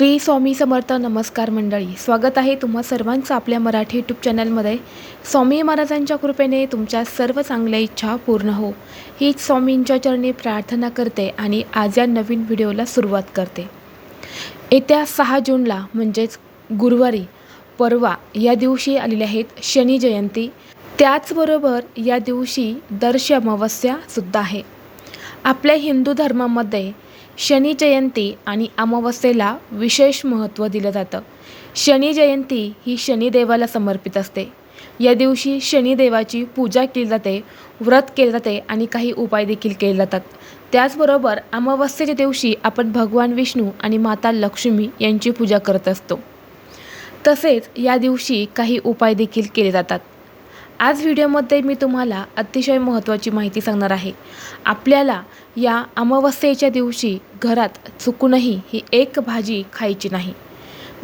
श्री स्वामी समर्थ नमस्कार मंडळी स्वागत आहे तुम्हा सर्वांचं आपल्या मराठी यूट्यूब चॅनलमध्ये स्वामी महाराजांच्या कृपेने तुमच्या सर्व चांगल्या इच्छा पूर्ण हो. हीच स्वामींच्या चरणी प्रार्थना करते आणि आज या नवीन व्हिडिओला सुरुवात करते. येत्या सहा जूनला म्हणजेच गुरुवारी परवा या दिवशी आलेले आहेत शनी जयंती. त्याचबरोबर या दिवशी दर्श अमावस्यासुद्धा आहे. आपल्या हिंदू धर्मामध्ये शनी जयंती आणि अमावस्येला विशेष महत्त्व दिलं जातं. शनी जयंती ही शनिदेवाला समर्पित असते. या दिवशी शनिदेवाची पूजा केली जाते व्रत केले जाते आणि काही उपाय देखील केले जातात. त्याचबरोबर अमावस्येच्या दिवशी आपण भगवान विष्णू आणि माता लक्ष्मी यांची पूजा करत असतो. तसेच या दिवशी काही उपाय देखील केले जातात. आज व्हिडिओमध्ये मी तुम्हाला अतिशय महत्त्वाची माहिती सांगणार आहे. आपल्याला या अमावस्येच्या दिवशी घरात चुकूनही ही एक भाजी खायची नाही.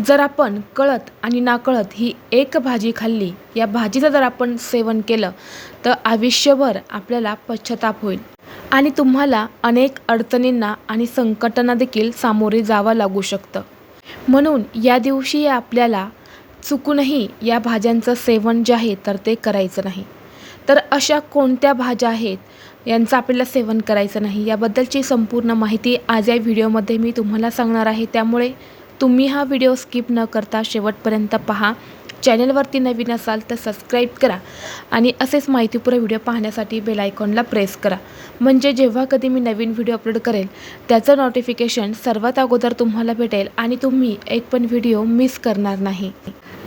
जर आपण कळत आणि नाकळत ही एक भाजी खाल्ली या भाजीचं जर आपण सेवन केलं तर आयुष्यभर आपल्याला पश्चाताप होईल. आणि तुम्हाला अनेक अडचणींना आणि संकटांना देखील सामोरे जावं लागू शकतं. म्हणून या दिवशी आपल्याला चुकूनही या भाज्यांचं सेवन जे आहे तर ते करायचं नाही. तर अशा कोणत्या भाज्या आहेत यांचं आपल्याला सेवन करायचं नाही याबद्दलची संपूर्ण माहिती आज या व्हिडिओमध्ये मी तुम्हाला सांगणार आहे. त्यामुळे तुम्ही हा व्हिडिओ स्किप न करता शेवटपर्यंत पहा. चॅनलवरती नवीन असाल तर सबस्क्राईब करा आणि असेच माहितीपूर्ण व्हिडिओ पाहण्यासाठी बेल आयकॉनला प्रेस करा. म्हणजे जेव्हा कधी मी नवीन व्हिडिओ अपलोड करेल त्याचं नोटिफिकेशन सर्वात अगोदर तुम्हाला भेटेल आणि तुम्ही एक पण व्हिडिओ मिस करणार नाही.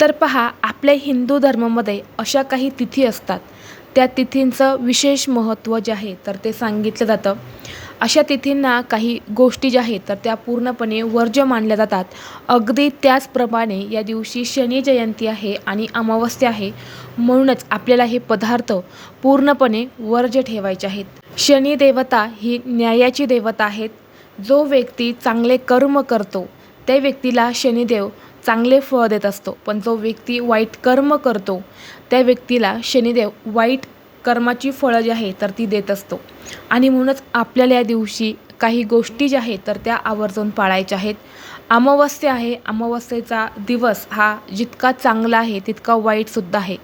तर पहा आपल्या हिंदू धर्मामध्ये अशा काही तिथी असतात. त्या तिथींचं विशेष महत्त्व जे आहे तर ते सांगितलं जातं. अशा तिथींना काही गोष्टी ज्या आहेत तर त्या पूर्णपणे वर्ज्य मानल्या जातात. अगदी त्याचप्रमाणे या दिवशी शनी जयंती आहे आणि अमावस्या आहे म्हणूनच आपल्याला हे पदार्थ पूर्णपणे वर्ज्य ठेवायचे आहेत. शनी देवता ही न्यायाची देवता आहेत. जो व्यक्ती चांगले कर्म करतो त्या व्यक्तीला शनिदेव चांगले फळ देत असतो. पण जो व्यक्ती वाईट कर्म करतो त्या व्यक्तीला शनिदेव वाईट कर्माची फळं जी आहे तर ती देत असतो. आणि म्हणूनच आपल्याला या दिवशी काही गोष्टी ज्या आहेत तर त्या आवर्जून पाळायच्या आहेत. अमावस्या आहे. अमावस्येचा दिवस हा जितका चांगला आहे तितका वाईटसुद्धा आहे.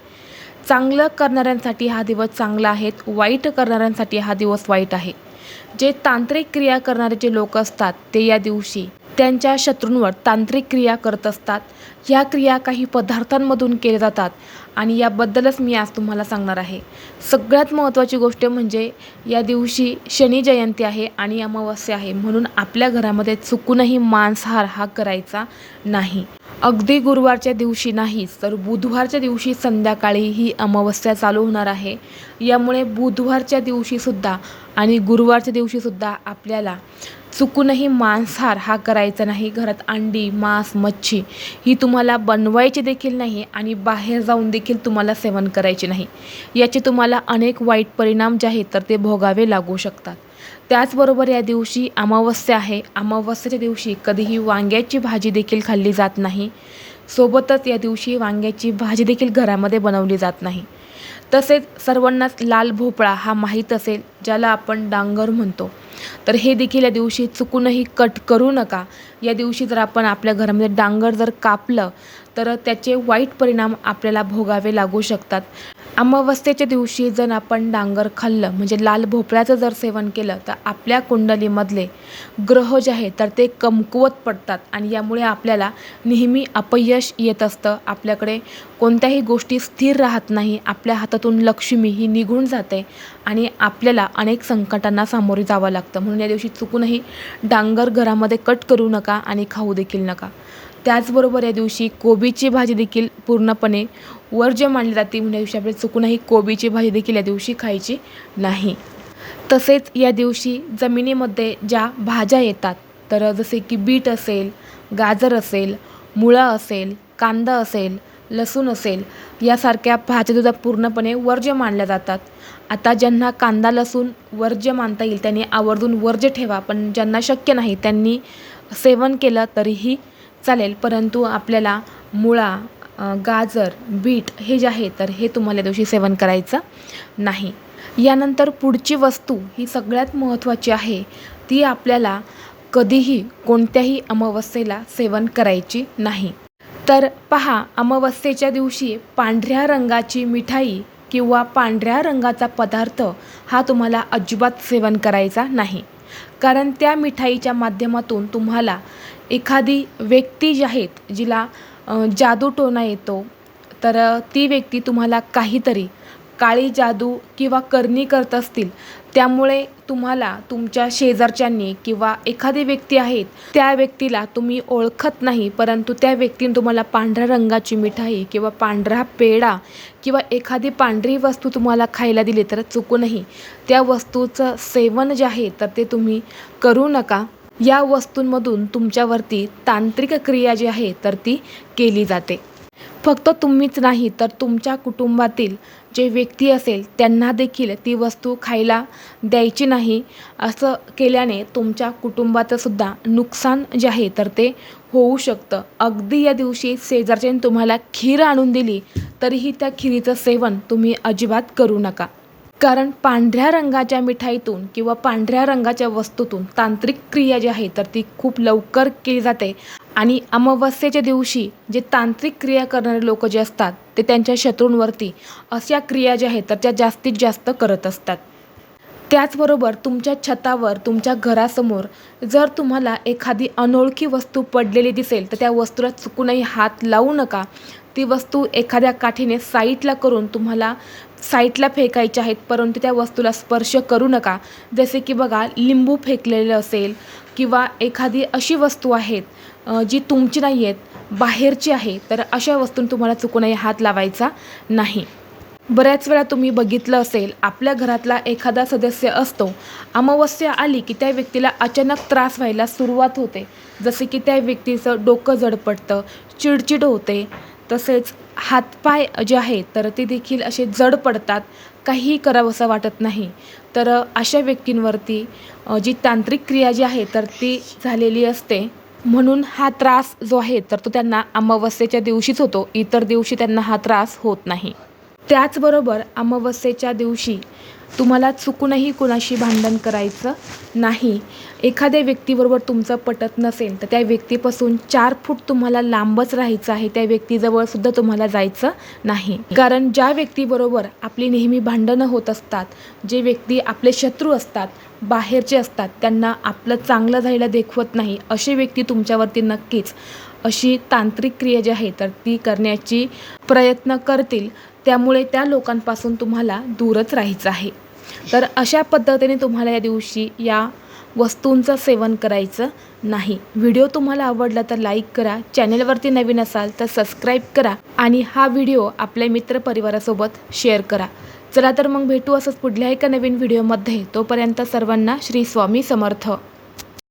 चांगलं करणाऱ्यांसाठी हा दिवस चांगला आहे. वाईट करणाऱ्यांसाठी हा दिवस वाईट आहे. जे तांत्रिक क्रिया करणारे जे लोक असतात ते या दिवशी त्यांच्या शत्रूंवर तांत्रिक क्रिया करत असतात. ह्या क्रिया काही पदार्थांमधून केल्या जातात आणि याबद्दलच मी आज तुम्हाला सांगणार आहे. सगळ्यात महत्त्वाची गोष्ट म्हणजे या दिवशी शनी जयंती आहे आणि अमावस्या आहे म्हणून आपल्या घरामध्ये चुकूनही मांसाहार हा करायचा नाही. अगदी गुरुवारच्या दिवशी नाहीच तर बुधवारच्या दिवशी संध्याकाळी ही अमावस्या चालू होणार आहे. यामुळे बुधवारच्या दिवशीसुद्धा आणि गुरुवारच्या दिवशीसुद्धा आपल्याला चुकूनही मांसाहार हा करायचा नाही. घरात अंडी मांस मच्छी ही तुम्हाला बनवायची देखील नाही आणि बाहेर जाऊन देखील तुम्हाला सेवन करायचे नाही. याचे तुम्हाला अनेक वाईट परिणाम जे आहेत तर ते भोगावे लागू शकतात. त्याचबरोबर या दिवशी अमावस्या आहे. अमावस्येच्या दिवशी कधीही वांग्याची भाजी देखील खाल्ली जात नाही. सोबतच या दिवशी वांग्याची भाजी देखील घरामध्ये बनवली जात नाही. तसेच सर्वांनाच लाल भोपळा हा माहीत असेल ज्याला आपण डांगर म्हणतो. तर हे देखील या दिवशी चुकूनही कट करू नका. या दिवशी जर आपण आपल्या घरामध्ये डांगर जर कापलं तर त्याचे वाईट परिणाम आपल्याला भोगावे लागू शकतात. अमावस्येच्या दिवशी जर आपण डांगर खाल्लं म्हणजे लाल भोपळ्याचं जर सेवन केलं तर आपल्या कुंडलीमधले ग्रह जे आहेत तर ते कमकुवत पडतात आणि यामुळे आपल्याला नेहमी अपयश येत असतं. आपल्याकडे कोणत्याही गोष्टी स्थिर राहत नाही. आपल्या हातातून लक्ष्मी ही निघून जाते आणि आपल्याला अनेक संकटांना सामोरे जावं लागतं. म्हणून या दिवशी चुकूनही डांगर घरामध्ये कट करू नका. आणि खाऊ देखील नका. त्याचबरोबर या दिवशी कोबीची भाजी देखील पूर्णपणे वर्ज्य मानली जाते म्हणजे दिवशी आपल्याला चुकूनही कोबीची भाजी देखील या दिवशी खायची नाही. तसेच या दिवशी जमिनीमध्ये ज्या भाज्या येतात तर जसे की बीट असेल गाजर असेल मुळा असेल कांदा असेल लसूण असेल यासारख्या भाज्यासुद्धा पूर्णपणे वर्ज्य मानल्या जातात. आता ज्यांना कांदा लसूण वर्ज्य मानता येईल त्यांनी आवर्जून वर्ज्य ठेवा पण ज्यांना शक्य नाही त्यांनी सेवन केलं तरीही चालेल. परंतु आपल्याला मुळा गाजर बीट हे जे आहे तर हे तुम्हाला दिवशी सेवन करायचं नाही. यानंतर पुढची वस्तू ही सगळ्यात महत्त्वाची आहे. ती आपल्याला कधीही कोणत्याही अमावस्येला सेवन करायची नाही. तर पहा अमावस्येच्या दिवशी पांढऱ्या रंगाची मिठाई किंवा पांढऱ्या रंगाचा पदार्थ हा तुम्हाला अजिबात सेवन करायचा नाही. कारण त्या मिठाईच्या माध्यमातून तुम्हाला एखादी व्यक्ती जी आहेत जिला जादूटोणा येतो तर ती व्यक्ती तुम्हाला काहीतरी काळी जादू किंवा करणी करत असतील त्यामुळे तुम्हाला तुमच्या शेजारच्यांनी किंवा एखादी व्यक्ती आहेत त्या व्यक्तीला तुम्ही ओळखत नाही परंतु त्या व्यक्तीने तुम्हाला पांढऱ्या रंगाची मिठाई किंवा पांढरा पेढा किंवा एखादी पांढरी वस्तू तुम्हाला खायला दिली तर चुकूनही त्या वस्तूचं सेवन जे आहे तर ते तुम्ही करू नका. या वस्तूंमधून तुमच्यावरती तांत्रिक क्रिया जी आहे तर ती केली जाते. फक्त तुम्हीच नाही तर तुमच्या कुटुंबातील जे व्यक्ती असेल त्यांना देखील ती वस्तू खायला द्यायची नाही. असं केल्याने तुमच्या कुटुंबाचंसुद्धा नुकसान जे आहे तर ते होऊ शकतं. अगदी या दिवशी शेजारच्याने तुम्हाला खीर आणून दिली तरीही त्या खिरीचं सेवन तुम्ही अजिबात करू नका. कारण पांढऱ्या रंगाच्या मिठाईतून किंवा पांढऱ्या रंगाच्या वस्तूतून तांत्रिक क्रिया जी आहे तर ती खूप लवकर केली जाते. आणि अमावस्येच्या दिवशी जे तांत्रिक क्रिया करणारे लोक जे असतात ते त्यांच्या शत्रूंवरती अशा क्रिया ज्या आहेत तर त्या जास्तीत जास्त करत असतात. त्याचबरोबर तुमच्या छतावर तुमच्या घरासमोर जर तुम्हाला एखादी अनोळखी वस्तू पडलेली दिसेल तर त्या वस्तूला चुकूनही हात लावू नका. ती वस्तू एखाद्या काठीने साईटला करून तुम्हाला साईटला फेकायच्या आहेत परंतु त्या वस्तूला स्पर्श करू नका. जसे की बघा लिंबू फेकलेलं असेल किंवा एखादी अशी वस्तू आहेत जी तुमची नाही आहेत बाहेरची आहे तर अशा वस्तूंना तुम्हाला चुकूनही हात लावायचा नाही. बऱ्याच वेळा तुम्ही बघितलं असेल आपल्या घरातला एखादा सदस्य असतो अमावस्या आली की त्या व्यक्तीला अचानक त्रास व्हायला सुरुवात होते. जसे की त्या व्यक्तीचं डोकं जडपटतं चिडचिड होते तसेच हातपाय जे आहेत तर ते देखील असे जड पडतात काहीही करावंसं वाटत नाही. तर अशा व्यक्तींवरती जी तांत्रिक क्रिया जी आहे तर ती झालेली असते. म्हणून हा त्रास जो आहे तर तो त्यांना अमावस्येच्या दिवशीच होतो. इतर दिवशी त्यांना हा त्रास होत नाही. त्याचबरोबर अमावस्येच्या दिवशी तुम्हाला चुकूनही कुणाशी भांडण करायचं नाही. एखाद्या व्यक्तीबरोबर तुमचं पटत नसेल तर त्या व्यक्तीपासून चार फूट तुम्हाला लांबच राहायचं आहे. त्या व्यक्तीजवळसुद्धा तुम्हाला जायचं नाही. कारण ज्या व्यक्तीबरोबर आपली नेहमी भांडणं होत असतात जे व्यक्ती आपले शत्रू असतात बाहेरचे असतात त्यांना आपलं चांगलं जायला देखवत नाही अशी व्यक्ती तुमच्यावरती नक्कीच अशी तांत्रिक क्रिया जी आहे तर ती करण्याची प्रयत्न करतील. त्यामुळे त्या लोकांपासून तुम्हाला दूरच राहायचं आहे. तर अशा पद्धतीने तुम्हाला या दिवशी या वस्तूंचं सेवन करायचं नाही. व्हिडिओ तुम्हाला आवडला तर लाईक करा चॅनलवरती नवीन असाल तर सबस्क्राईब करा आणि हा व्हिडिओ आपल्या मित्रपरिवारासोबत शेअर करा. चला तर मग भेटू असंच पुढल्या एका नवीन व्हिडिओमध्ये. तोपर्यंत सर्वांना श्री स्वामी समर्थ.